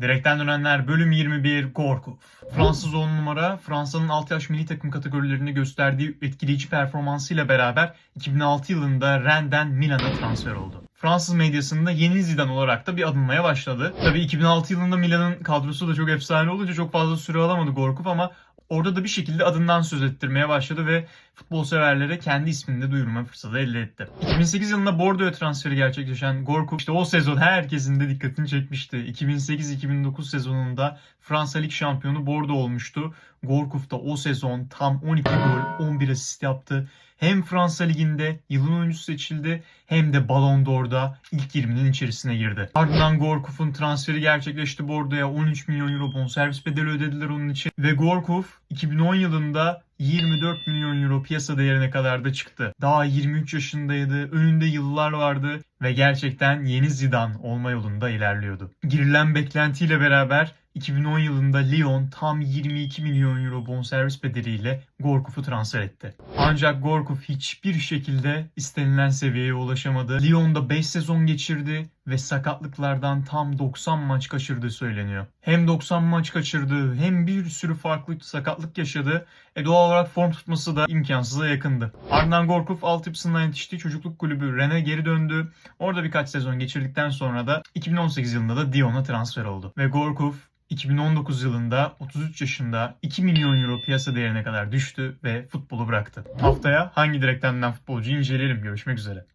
Direkten dönenler bölüm 21 Gorkuf. Fransız 10 numara Fransa'nın 6 yaş milli takım kategorilerinde gösterdiği etkileyici performansıyla beraber 2006 yılında Rennes'den Milan'a transfer oldu. Fransız medyasında yeni Zidane olarak da bir adımlamaya başladı. Tabii 2006 yılında Milan'ın kadrosu da çok efsane olunca çok fazla süre alamadı Gorkuf ama orada da bir şekilde adından söz ettirmeye başladı ve futbol severlere kendi ismini de duyurma fırsatı elde etti. 2008 yılında Bordeaux'a transferi gerçekleşen Gorkuf işte o sezon herkesin de dikkatini çekmişti. 2008-2009 sezonunda Fransa Lig şampiyonu Bordeaux olmuştu. Gorkuf da o sezon tam 12 gol 11 asist yaptı. Hem Fransa Ligi'nde yılın oyuncusu seçildi hem de Ballon d'Or'da ilk 20'nin içerisine girdi. Ardından Gorkuf'un transferi gerçekleşti Bordeaux'a 13 milyon euro bonservis bedeli ödediler onun için. Ve Gorkuf 2010 yılında 24 milyon euro piyasa değerine kadar da çıktı. Daha 23 yaşındaydı, önünde yıllar vardı ve gerçekten yeni Zidane olma yolunda ilerliyordu. Girilen beklentiyle beraber 2010 yılında Lyon tam 22 milyon euro bonservis bedeliyle Gorkuf'u transfer etti. Ancak Gorkuf hiçbir şekilde istenilen seviyeye ulaşamadı. Lyon'da 5 sezon geçirdi ve sakatlıklardan tam 90 maç kaçırdığı söyleniyor. Hem 90 maç kaçırdı hem bir sürü farklı sakatlık yaşadı. E doğal olarak form tutması da imkansıza yakındı. Ardından Gorkuf altyapısından yetiştiği çocukluk kulübü Rennes'e geri döndü. Orada birkaç sezon geçirdikten sonra da 2018 yılında da Lyon'a transfer oldu. Ve Gorkuf 2019 yılında 33 yaşında 2 milyon euro piyasa değerine kadar düştü ve futbolu bıraktı. Haftaya hangi direkten dönen futbolcuyu inceleyelim. Görüşmek üzere.